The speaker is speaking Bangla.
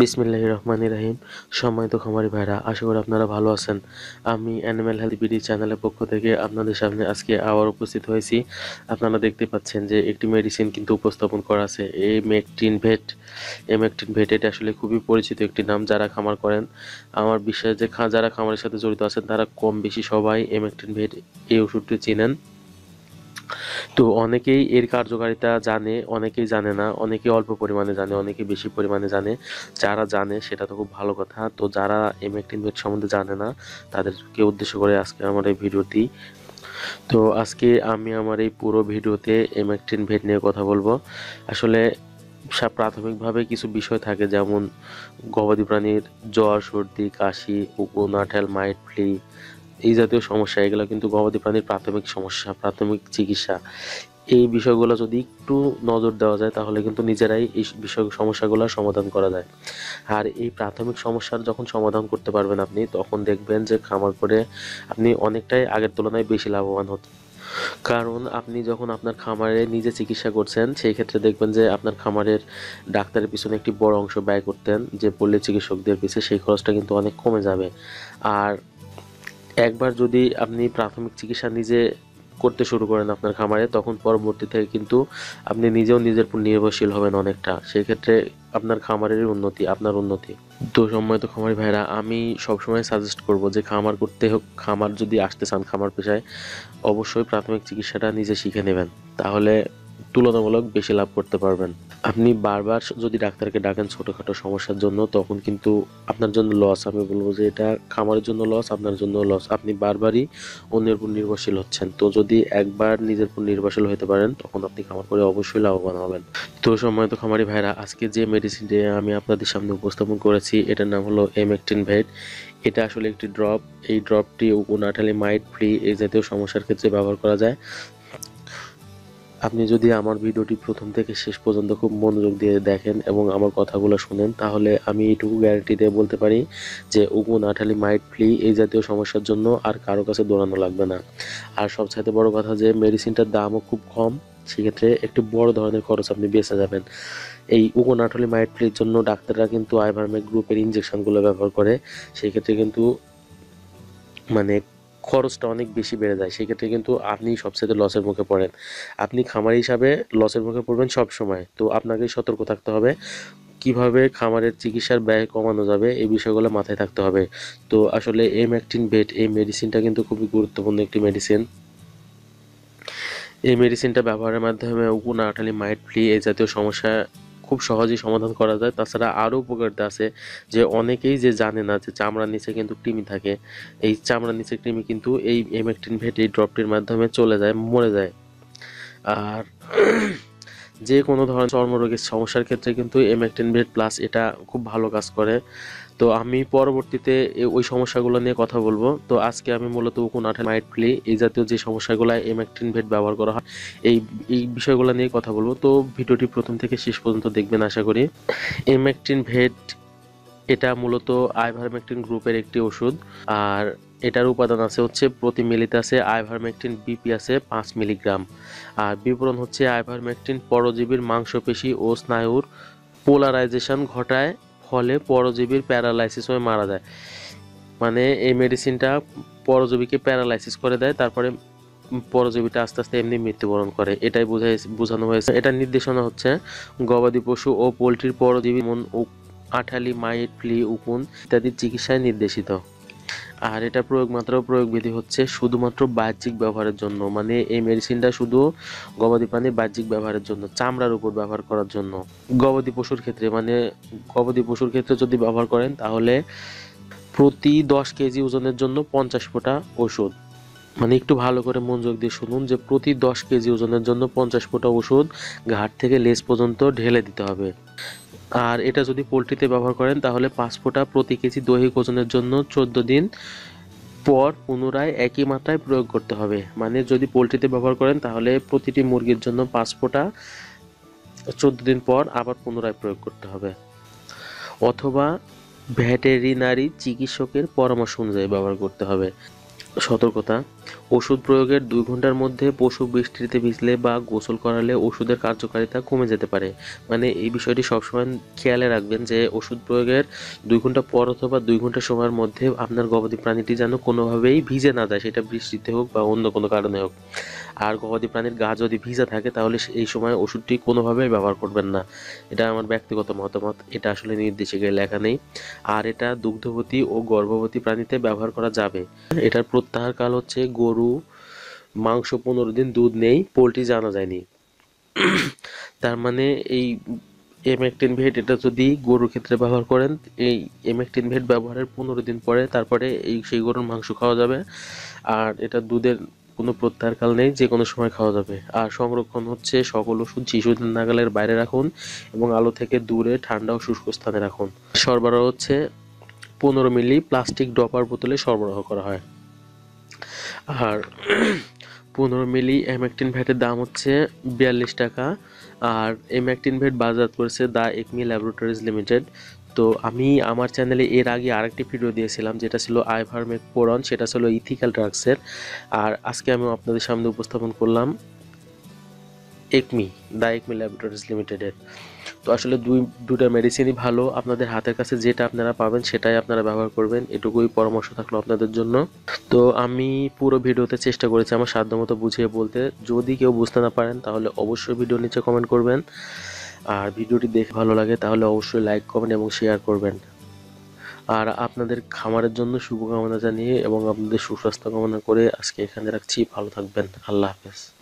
বিসমিল্লাহির রহমানির রহিম। সম্মানিত খামারি ভাইরা, আশা করি আপনারা ভালো আছেন। আমি অ্যানিম্যাল হেলথ বিডি চ্যানেলের পক্ষ থেকে আপনাদের সামনে আজকে আবার উপস্থিত হয়েছি। আপনারা দেখতে পাচ্ছেন যে একটি মেডিসিন কিন্তু উপস্থাপন করা আছে এই মেকটিন ভেট এই মেকটিন ভেট এটা আসলে খুবই পরিচিত একটি নাম যারা খামার করেন। আমার বিশ্বাস যে যারা খামারের সাথে জড়িত আছেন, তারা কম বেশি সবাই এই মেকটিন ভেট এই ওষুধটি চেনেন। তো অনেকেই এর কার্যকারিতা জানে, অনেকেই জানে না অনেকে অল্প পরিমাণে জানে অনেকে বেশি পরিমাণে জানে। যারা জানে, সেটা তো খুব ভালো কথা। তো যারা এমএকটিন ভেট সম্বন্ধে জানে না, তাদেরকে উদ্দেশ্য করে আজকে আমার এই ভিডিওটি। তো আজকে আমি আমার এই পুরো ভিডিওতে এমএকটিন ভেট নিয়ে কথা বলব। আসলে প্রাথমিকভাবে কিছু বিষয় থাকে, যেমন গবাদি প্রাণীর জ্বর, সর্দি, কাশি, উকুন, আঠাল, মাইট, ফ্লি এই জাতীয় সমস্যা, এগুলো কিন্তু গবাদি প্রাণীর প্রাথমিক সমস্যা, প্রাথমিক চিকিৎসা। এই বিষয়গুলো যদি একটু নজর দেওয়া যায়, তাহলে কিন্তু নিজেরাই এই বিষয় সমস্যাগুলো সমাধান করা যায়। আর এই প্রাথমিক সমস্যার যখন সমাধান করতে পারবেন আপনি, তখন দেখবেন যে খামার করে আপনি অনেকটাই আগের তুলনায় বেশি লাভবান হচ্ছেন কারণ আপনি যখন আপনার খামারে নিজে চিকিৎসা করছেন, সেই ক্ষেত্রে দেখবেন যে আপনার খামারের ডাক্তারের পিছনে একটি বড় অংশ ব্যয় করতেন, যে পল্লী চিকিৎসকদের পিছনে সেই খরচটা কিন্তু অনেক কমে যাবে। আর একবার যদি আপনি প্রাথমিক চিকিৎসা নিজে করতে শুরু করেন আপনার খামারে, তখন পরবর্তীতে কিন্তু আপনি নিজেও নিজের উপর নির্ভরশীল হবেন অনেকটা। সেই ক্ষেত্রে আপনার খামারের উন্নতি, আপনার উন্নতি। তো সম্মানিত খামারি ভাইরা, আমি সবসময় সাজেস্ট করব যে খামার করতে হোক, খামার যদি আসতে চান খামার পেশায়, অবশ্যই প্রাথমিক চিকিৎসাটা নিজে শিখে নেবেন। তাহলে তুলনামূলক বেশি লাভ করতে পারবেন। আপনি বারবার যদি ডাক্তারকে ডাকেন ছোটোখাটো সমস্যার জন্য, তখন কিন্তু আপনার জন্য লস আমি বলব যে এটা খামারের জন্য লস আপনার জন্য লস আপনি বারবারই অন্যের উপর নির্ভরশীল হচ্ছেন। তো যদি একবার নিজের উপর নির্ভরশীল হতে পারেন, তখন আপনি খামার করে অবশ্যই লাভবান হবেন। তো সম্মানিত খামারি ভাইরা, আজকে যে মেডিসিনটি আমি আপনাদের সামনে উপস্থাপন করেছি, এটার নাম হলো এমেকটিন ভেট এটা আসলে একটি ড্রপ এই ড্রপটি উকুনাঠালি মাইট ফ্রি এই জাতীয় সমস্যার ক্ষেত্রে ব্যবহার করা যায়। আপনি যদি আমার ভিডিওটি প্রথম থেকে শেষ পর্যন্ত খুব মনোযোগ দিয়ে দেখেন এবং আমার কথাগুলো শুনেন, তাহলে আমি এইটুকু গ্যারান্টি দিয়ে বলতে পারি যে উগুন আঠালি মাইট ফ্লি এই জাতীয় সমস্যার জন্য আর কারও কাছে দৌড়ানো লাগবে না। আর সবচাইতে বড় কথা যে মেডিসিনটার দামও খুব কম, সেক্ষেত্রে একটি বড় ধরনের খরচ আপনি বেঁচে যাবেন। এই উগুন আঠালি মাইট ফ্লির জন্য ডাক্তাররা কিন্তু আইভারমেক গ্রুপের ইঞ্জেকশনগুলো ব্যবহার করে, সেক্ষেত্রে কিন্তু মানে খরচটা অনেক বেশি বেড়ে যায়। সেক্ষেত্রে কিন্তু আপনি সবচেয়ে লসের মুখে পড়েন। আপনি খামার হিসাবে লসের মুখে পড়বেন সব সময় তো আপনাকে সতর্ক থাকতে হবে। কীভাবে খামারের চিকিৎসার ব্যয় কমানো যাবে এই বিষয়গুলো মাথায় থাকতে হবে। তো আসলে এমএকটিন বেড এই মেডিসিনটা কিন্তু খুবই গুরুত্বপূর্ণ একটি মেডিসিন এই মেডিসিনটা ব্যবহারের মাধ্যমে উকুনা, আঠালি মাইট ফ্লি এই জাতীয় সমস্যা খুব সহজেই সমাধান করা যায়। তাছাড়া আরও উপকারিতা আছে যে অনেকেই যে জানে না যে চামড়ার নিচে কিন্তু কৃমি থাকে, এই চামড়ার নিচে কৃমি কিন্তু এই এমেকটিন ভেট, এই ড্রপটির মাধ্যমে চলে যায়, মরে যায়। আর যে কোনো ধরনের চর্মরোগের সমস্যার ক্ষেত্রে কিন্তু এমেকটিন ভেট প্লাস এটা খুব ভালো কাজ করে। তো আমি পরবর্তীতে ওই সমস্যাগুলো নিয়ে কথা বলব। তো আজকে আমি মূলত উকুন আঠা মাইট ফ্লি, এই জাতীয় যে সমস্যাগুলো, এমেকটিন ভেট ব্যবহার করা হয়, এই এই বিষয়গুলো নিয়ে কথা বলব। তো ভিডিওটি প্রথম থেকে শেষ পর্যন্ত দেখবেন, আশা করি। এমেকটিন ভেট, এটা মূলত আইভারমেকটিন গ্রুপের একটি ওষুধ। আর এটার উপাদান আছে হচ্ছে প্রতি মিলিতে আছে আইভারমেকটিন বিপি আছে পাঁচ মিলিগ্রাম। আর বিবরণ হচ্ছে আইভারমেকটিন পরজীবীর মাংসপেশি ও স্নায়ুর পোলারাইজেশন ঘটায় ফলে পরজীবীর প্যারালাইসিস হয়ে মারা যায়। মানে এই মেডিসিনটা পরজীবীকে প্যারালাইসিস করে দেয়, তারপরে পরজীবীটা আস্তে আস্তে এমনি মৃত্যুবরণ করে। এটাই বোঝাই বোঝানো হয়েছে। এটা নির্দেশনা হচ্ছে, গবাদি পশু ও পোলট্রির পরজীবী যেমন আঠালি, মাইট, ফ্লি, উকুন ইত্যাদির চিকিৎসায় নির্দেশিত। আর এটা প্রয়োগ মাত্র প্রয়োগ বিধি হচ্ছে শুধুমাত্র বাহ্যিক ব্যবহারের জন্য। মানে এই মেডিসিনটা শুধু গবাদি প্রাণী বাহ্যিক ব্যবহারের জন্য, চামড়ার উপর ব্যবহার করার জন্য। গবাদি পশুর ক্ষেত্রে মানে গবাদি পশুর ক্ষেত্রে যদি ব্যবহার করেন তাহলে প্রতি দশ কেজি ওজনের জন্য পঞ্চাশ ফোঁটা ওষুধ। মানে একটু ভালো করে মনোযোগ দিয়ে শুনুন যে প্রতি দশ কেজি ওজনের জন্য পঞ্চাশ ফোঁটা ওষুধ ঘাট থেকে লেজ পর্যন্ত ঢেলে দিতে হবে। আর এটা যদি পোলট্রিতে ব্যবহার করেন, তাহলে পাঁচ ফোঁটা প্রতি কেজি দৈহিক ওজনের জন্য চোদ্দ দিন পর পুনরায় একই মাত্রায় প্রয়োগ করতে হবে। মানে যদি পোলট্রিতে ব্যবহার করেন, তাহলে প্রতিটি মুরগির জন্য পাঁচ ফোঁটা চোদ্দ দিন পর আবার পুনরায় প্রয়োগ করতে হবে। অথবা ভেটেরিনারি চিকিৎসকের পরামর্শ অনুযায়ী ব্যবহার করতে হবে। সতর্কতা। ওষুধ প্রয়োগের দুই ঘণ্টার মধ্যে পশু বৃষ্টিতে ভিজলে বা গোসল করালে ওষুধের কার্যকারিতা কমে যেতে পারে। মানে এই বিষয়টি সবসময় খেয়ালে রাখবেন যে ওষুধ প্রয়োগের দুই ঘণ্টা পর অথবা দুই ঘণ্টা সময়ের মধ্যে আপনার গবাদি প্রাণীটি যেন কোনোভাবেই ভিজে না যায়, সেটা বৃষ্টিতে হোক বা অন্য কোনো কারণে হোক। আর গবাদি প্রাণীর গা যদি ভিজা থাকে, তাহলে এই সময় ওষুধটি কোনোভাবেই ব্যবহার করবেন না। এটা আমার ব্যক্তিগত মতামত, এটা আসলে নির্দেশিকায় লেখা নেই। আর এটা দুগ্ধবতী ও গর্ভবতী প্রাণীতে ব্যবহার করা যাবে। এটার প্রত্যাহার কাল হচ্ছে গরু, মাংস পনেরো দিন দুধ নেই, পোলট্রি জানা যায়নি। তার মানে এই এমেকটিন ভেট, এটা যদি গরুর ক্ষেত্রে ব্যবহার করেন, এই এমেকটিন ভেট ব্যবহারের পনেরো দিন পরে তারপরে এই সেই গরুর মাংস খাওয়া যাবে। আর এটা দুধের কোনো প্রত্যাহারকাল নেই, যে কোনো সময় খাওয়া যাবে। আর সংরক্ষণ হচ্ছে সকল ওষুধ শিশুদের নাগালের বাইরে রাখুন এবং আলো থেকে দূরে, ঠান্ডা ও শুষ্ক স্থানে রাখুন। সরবরাহ হচ্ছে পনেরো মিলি প্লাস্টিক ডপার বোতলে সরবরাহ করা হয়। আর পনেরো মিলি এমেকটিন ভ্যাটের দাম হচ্ছে বিয়াল্লিশ টাকা। আর এমেকটিন ভ্যাট বাজার করেছে দ্য একমি ল্যাবরেটরিজ লিমিটেড। তো আমি আমার চ্যানেলে এর আগে আরেকটি ভিডিও দিয়েছিলাম, যেটা ছিল আইভারমেক পোরন সেটা ছিল ইথিক্যাল ড্রাগসের আর আজকে আমি আপনাদের সামনে উপস্থাপন করলাম একমি দ্য একমি ল্যাবরেটরিজ লিমিটেডের তো আসলে দুই দুটা মেডিসিনই ভালো, আপনাদের হাতের কাছে যেটা আপনারা পাবেন সেটাই আপনারা ব্যবহার করবেন, এটুকুই পরামর্শ থাকল আপনাদের জন্য। তো আমি পুরো ভিডিওতে চেষ্টা করেছি আমার সাধ্যমতো বুঝিয়ে বলতে, যদি কেউ বুঝতে না পারেন তাহলে অবশ্যই ভিডিও নিচে কমেন্ট করবেন। আর ভিডিওটি দেখে ভালো লাগে তাহলে অবশ্যই লাইক করবেন এবং শেয়ার করবেন। আর আপনাদের খামারের জন্য শুভকামনা জানিয়ে এবং আপনাদের সুস্বাস্থ্য কামনা করে আজকে এখানে রাখছি। ভালো থাকবেন। আল্লাহ হাফেজ।